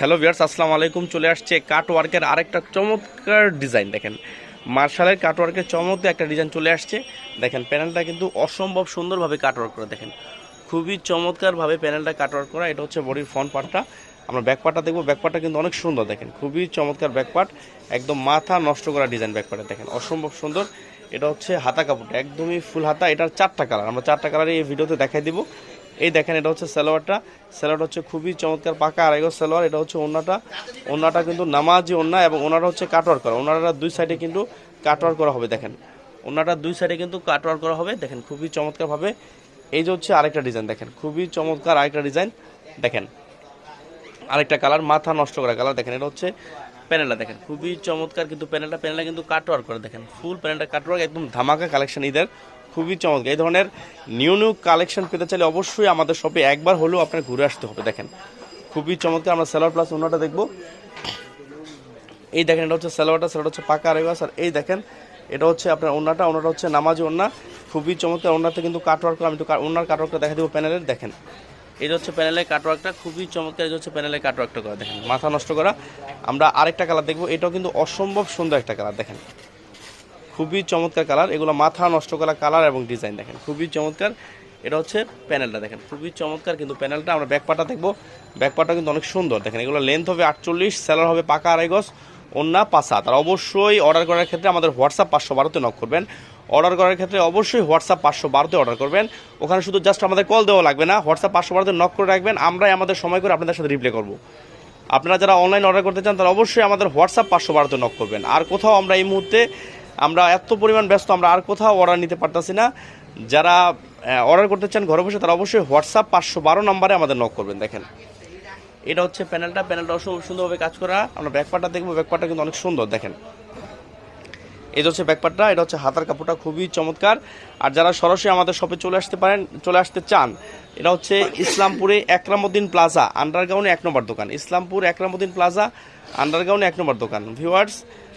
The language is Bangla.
হ্যালো ভিয়ার্স আসসালামু আলাইকুম। চলে আসছে কাট ওয়ার্কের আরেকটা চমৎকার ডিজাইন, দেখেন। মার্শালের কাট ওয়ার্কের চমৎকার একটা ডিজাইন চলে আসছে। দেখেন, প্যানেলটা কিন্তু অসম্ভব সুন্দরভাবে কাট ওয়ার্ক করা, দেখেন। খুবই চমৎকারভাবে প্যানেলটা কাট ওয়ার্ক করা, এটা হচ্ছে বডির ফ্রন্ট পার্টটা। আমরা ব্যাক পার্টটা দেখব ব্যাক পার্টটা কিন্তু অনেক সুন্দর, দেখেন। খুবই চমৎকার ব্যাক পার্ট একদম মাথা নষ্ট করা ডিজাইন ব্যাক পার্টে দেখেন। অসম্ভব সুন্দর। এটা হচ্ছে হাতা কাপড়টা, একদমই ফুল হাতা, এটার চারটা কালার। আমরা চারটা কালারে এই ভিডিওতে দেখাই দিব। এই দেখেন, এটা হচ্ছে সালোয়ারটা। সালোয়ারটা হচ্ছে খুবই চমৎকার, পাকা আর আড়াইগো সালোয়ার। এটা হচ্ছে ওনাটা ওনাটা কিন্তু নামাজি ওনা এবং ওনাটা হচ্ছে কাটওয়ার করা। ওনাটা দুই সাইডে কিন্তু কাটওয়ার করা হবে, দেখেন। ওনাটা দুই সাইডে কিন্তু কাটওয়ার করা হবে, দেখেন, খুবই চমৎকারভাবে। এই যে হচ্ছে আরেকটা ডিজাইন, দেখেন, খুবই চমৎকার আরেকটা ডিজাইন, দেখেন। আরেকটা কালার, মাথা নষ্ট করা কালার, দেখেন, এটা হচ্ছে প্যানেলটা, দেখেন, খুবই চমৎকার কিন্তু প্যানেলটা। প্যানেলটা কিন্তু কাটওয়ার করে, দেখেন ফুল প্যানেলটা কাটওয়ার্ক, একদম ধামাকা কালেকশন ঈদের। খুবই চমৎকার। এই ধরনের নিউ নিউ কালেকশন পেতে চাইলে অবশ্যই আমাদের শপে একবার হলেও আপনার ঘুরে আসতে হবে, দেখেন। খুবই চমৎকার, আমরা সেলার প্লাস অন্যটা দেখব। এই দেখেন, এটা হচ্ছে সালোয়ারটা সেটা হচ্ছে পাকা আরেগাস আর এই দেখেন, এটা হচ্ছে আপনার ওনাটা ওনাটা হচ্ছে নামাজি ওনা খুবই চমৎকার ওনাতে কিন্তু কাটওয়ার্ক আমি কা- ওনার কাটওয়ার্কটা দেখা দেবো প্যানেলের দেখেন। এই হচ্ছে প্যানেলের কাটওয়ার্কটা খুবই চমৎকার যে হচ্ছে প্যানেলের কাটওয়ার্কটা করা। দেখেন, মাথা নষ্ট করা। আমরা আরেকটা কালার দেখব, এটাও কিন্তু অসম্ভব সুন্দর একটা কালার দেখেন। খুবই চমৎকার কালার। এগুলো মাথা নষ্ট করা কালার এবং ডিজাইন দেখেন। খুবই চমৎকার। এটা হচ্ছে প্যানেলটা দেখেন। খুবই চমৎকার কিন্তু প্যানেলটা। আমরা ব্যাকপাটা দেখব। ব্যাকপাটা কিন্তু অনেক সুন্দর। দেখেন এগুলো লেন্থ হবে আটচল্লিশ সেলার হবে পাকা আড়াই গজ অন্যা পাঁচা তার অবশ্যই অর্ডার করার ক্ষেত্রে আমাদের হোয়াটসঅ্যাপ পাঁচশো বারোতে নক করবেন। অর্ডার করার ক্ষেত্রে অবশ্যই হোয়াটসঅ্যাপ পাঁচশো বারোতে অর্ডার করবেন। ওখানে শুধু জাস্ট আমাদের কল দেওয়া লাগবে না। হোয়াটসঅ্যাপ পাঁচশো বারোতে নক করে রাখবেন। আমরাই আমাদের সময় করে আপনাদের সাথে রিপ্লাই করব। আপনারা যারা অনলাইন অর্ডার করতে চান, তারা অবশ্যই আমাদের হোয়াটসঅ্যাপ পাঁচশো বারোতে নক করবেন। আর কোথাও আমরা এই মুহূর্তে আমরা এত পরিমাণ ব্যস্ত, আমরা আর কোথাও অর্ডার নিতে পারতাছি না। যারা অর্ডার করতে চান ঘরে বসে তারা অবশ্যই হোয়াটসঅ্যাপ পাঁচশো বারো নম্বরে আমাদের নক করবেন, দেখেন। এটা হচ্ছে প্যানেলটা প্যানেলটা অসম্ভব সুন্দরভাবে কাজ করা। আমরা ব্যাকপার্টটা দেখব ব্যাকপার্টটা কিন্তু অনেক সুন্দর, দেখেন। এই হচ্ছে ব্যাকপার্টটা এটা হচ্ছে হাতার কাপড়টা, খুবই চমৎকার। আর যারা সরাসরি আমাদের শপে চলে আসতে পারেন, চলে আসতে চান, এটা হচ্ছে ইসলামপুরে একরামুদ্দিন প্লাজা আন্ডারগ্রাউন্ডে এক নম্বর দোকান। ইসলামপুর একরামুদ্দিন প্লাজা আন্ডারগ্রাউন্ডে এক নম্বর দোকান। ভিউয়ার্স